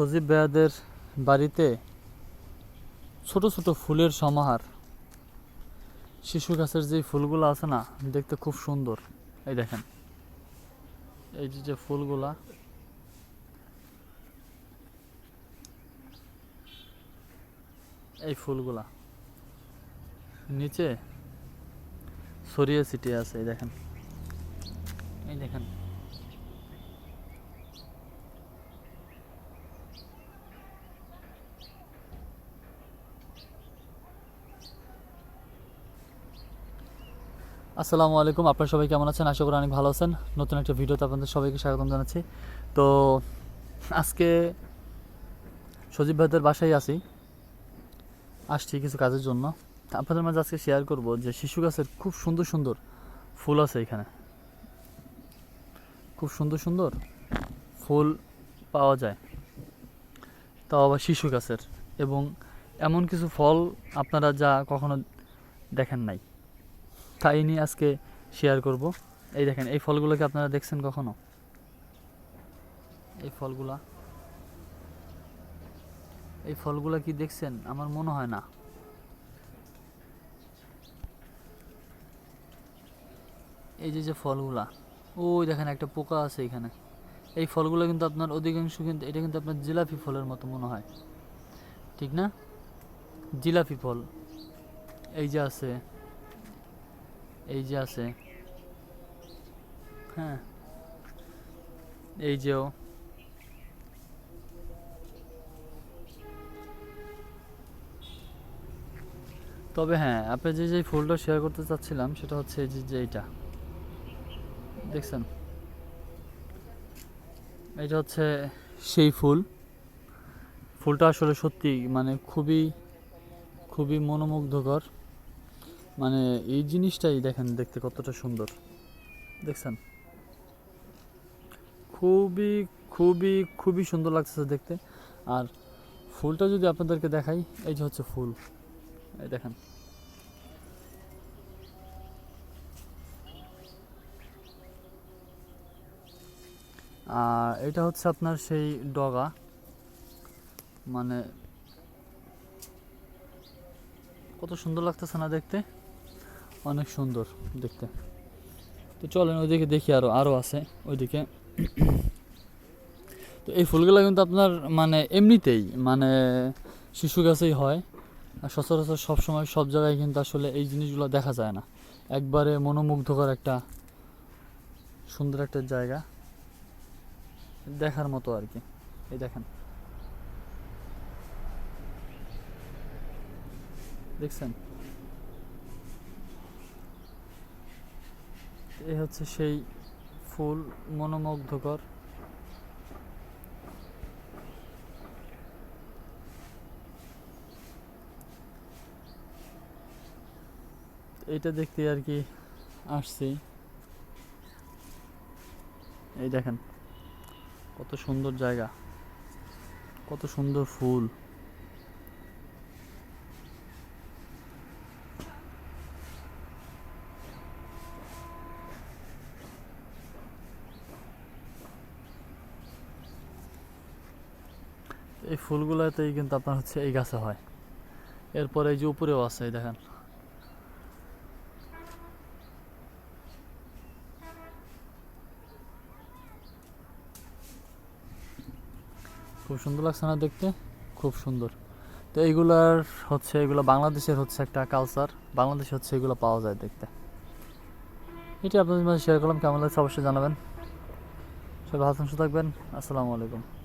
সজীব বেয়াদের বাড়িতে ছোট ছোট ফুলের সমাহার। শিশু গাছের যে ফুলগুলো আছে না, দেখতে খুব সুন্দর। এই দেখেন, এই যে ফুলগুলা। এই ফুলগুলা নিচে ছড়িয়ে ছিটিয়ে আছে, এই দেখেন। এই দেখেন আসসালামু আলাইকুম। আপনারা সবাই কেমন আছেন? আশা করি অনেক ভালো আছেন। নতুন একটা ভিডিওতে আপনাদের সবাইকে স্বাগতম জানাচ্ছি। তো, আজকে সজীব ভাইদের বাসায় আছি। আসছি কিছু কাজের জন্য। আপনাদের মাঝে আজকে শেয়ার করব যে শিশু গাছের খুব সুন্দর সুন্দর ফুল আছে এখানে। খুব সুন্দর সুন্দর ফুল পাওয়া যায়। তাও আবার শিশু গাছের। এবং এমন কিছু ফল আপনারা যা কখনো দেখেন নাই। তাই নিয়ে আজকে শেয়ার করব। এই দেখেন, এই ফলগুলোকে আপনারা দেখছেন কখনো? এই ফলগুলা। এই ফলগুলা কি দেখছেন? আমার মনে হয় না। এই যে যে ফলগুলা, ওই দেখেন একটা পোকা আছে এখানে। এই ফলগুলো কিন্তু আপনার অধিকাংশ কিন্তু, এটা কিন্তু আপনার জিলাপি ফলের মতো মনে হয়। ঠিক না? জিলাপি ফল। এই যে আছে এই যে আছে। হ্যাঁ। এই যেও তবে হ্যাঁ আপনি যে যে ফুলটা শেয়ার করতে চাচ্ছিলাম, সেটা হচ্ছে এই যে এইটা। দেখছেন? এটা হচ্ছে সেই ফুল। ফুলটা আসলে সত্যি মানে খুবই খুবই মনোমুগ্ধকর। মানে এই জিনিসটাই দেখেন দেখতে কতটা সুন্দর। দেখছেন? খুবই খুবই খুবই সুন্দর লাগতেছে দেখতে। আর ফুলটা যদি আপনাদেরকে দেখাই, এই যে হচ্ছে ফুল। এই দেখেন। আর এটা হচ্ছে আপনার সেই ডগা। মানে কত সুন্দর লাগতেছে না দেখতে। অনেক সুন্দর দেখতে। তো চলেন ওইদিকে দেখি আরও আরও আছে ওইদিকে। তো এই ফুলগুলো কিন্তু আপনার মানে এমনিতেই মানে শিশু গাছেই হয়। আর সচরাচর সবসময় সব জায়গায় কিন্তু আসলে এই জিনিসগুলো দেখা যায় না। একবারে মনোমুগ্ধকর একটা সুন্দর একটা জায়গা দেখার মতো আর কি। এই দেখেন। দেখছেন? এই হচ্ছে সেই ফুল মনোমুগ্ধকর। এইটা দেখতে আর কি আসছি। এই দেখেন, কত সুন্দর জায়গা, কত সুন্দর ফুল। এই ফুলগুলোতেই কিন্তু আপনার হচ্ছে এই গাছে হয়। এরপরে এই যে উপরেও আছে, এই দেখেন। খুব সুন্দর লাগছে না দেখতে? খুব সুন্দর। তো এইগুলার হচ্ছে, এগুলো বাংলাদেশের হচ্ছে একটা কালচার বাংলাদেশে হচ্ছে এগুলো পাওয়া যায় দেখতে। এটা আপনাদের মাঝে শেয়ার করলাম, কেমন লাগছে অবশ্যই জানাবেন। সবাই ভালো থাকবেন। আসসালামু আলাইকুম।